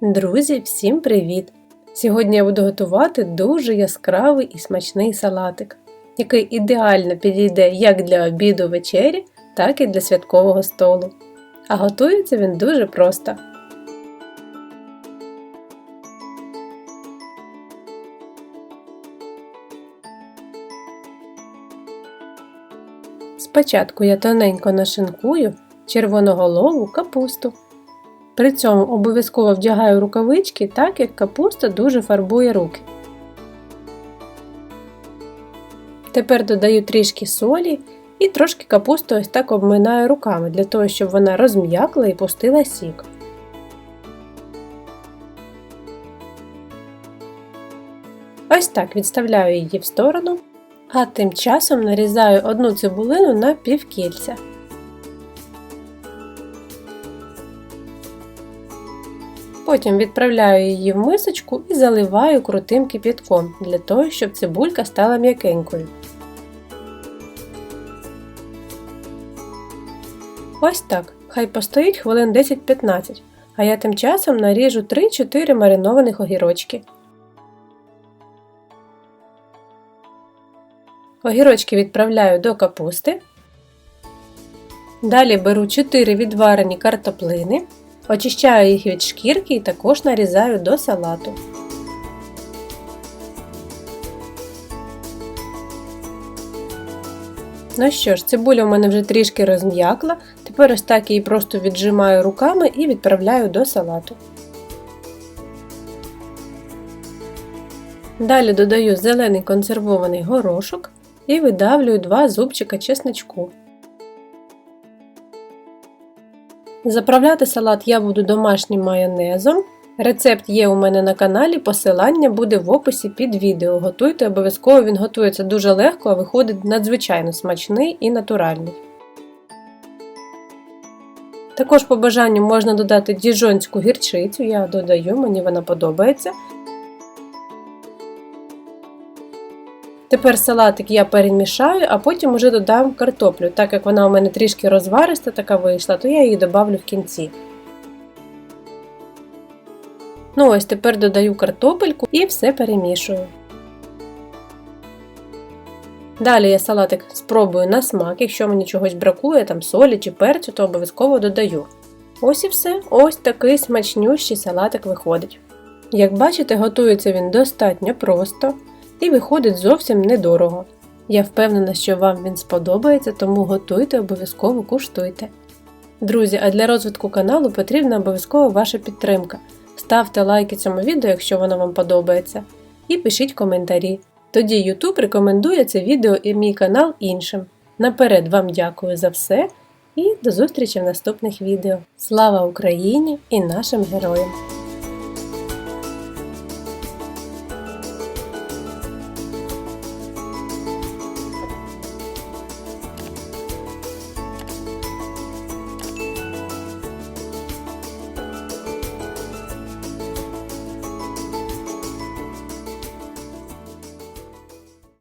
Друзі, всім привіт! Сьогодні я буду готувати дуже яскравий і смачний салатик, який ідеально підійде як для обіду вечері, так і для святкового столу. А готується він дуже просто. Спочатку я тоненько нашинкую червоноголову капусту. При цьому обов'язково вдягаю рукавички, так як капуста дуже фарбує руки. Тепер додаю трішки солі і трошки капусту ось так обминаю руками, для того, щоб вона розм'якла і пустила сік. Ось так відставляю її в сторону, а тим часом нарізаю одну цибулину на півкільця. Потім відправляю її в мисочку і заливаю крутим кип'ятком, для того, щоб цибулька стала м'якенькою. Ось так. Хай постоїть хвилин 10-15, а я тим часом наріжу 3-4 маринованих огірочки. Огірочки відправляю до капусти. Далі беру 4 відварені картоплини. Очищаю їх від шкірки і також нарізаю до салату. Ну що ж, цибуля у мене вже трішки розм'якла, тепер ось так її просто віджимаю руками і відправляю до салату. Далі додаю зелений консервований горошок і видавлюю 2 зубчика чесночку. Заправляти салат я буду домашнім майонезом. Рецепт є у мене на каналі, посилання буде в описі під відео. Готуйте, обов'язково він готується дуже легко, а виходить надзвичайно смачний і натуральний. Також по бажанню можна додати діжонську гірчицю, я додаю, мені вона подобається. Тепер салатик я перемішаю, а потім уже додам картоплю. Так як вона у мене трішки розвариста така вийшла, то я її додавлю в кінці. Ну ось тепер додаю картопельку і все перемішую. Далі я салатик спробую на смак, якщо мені чогось бракує, там солі чи перцю, то обов'язково додаю. Ось і все, ось такий смачнющий салатик виходить. Як бачите, готується він достатньо просто і виходить зовсім недорого. Я впевнена, що вам він сподобається, тому готуйте, обов'язково куштуйте. Друзі, а для розвитку каналу потрібна обов'язково ваша підтримка. Ставте лайки цьому відео, якщо воно вам подобається, і пишіть коментарі. Тоді YouTube рекомендує це відео і мій канал іншим. Наперед вам дякую за все і до зустрічі в наступних відео. Слава Україні і нашим героям!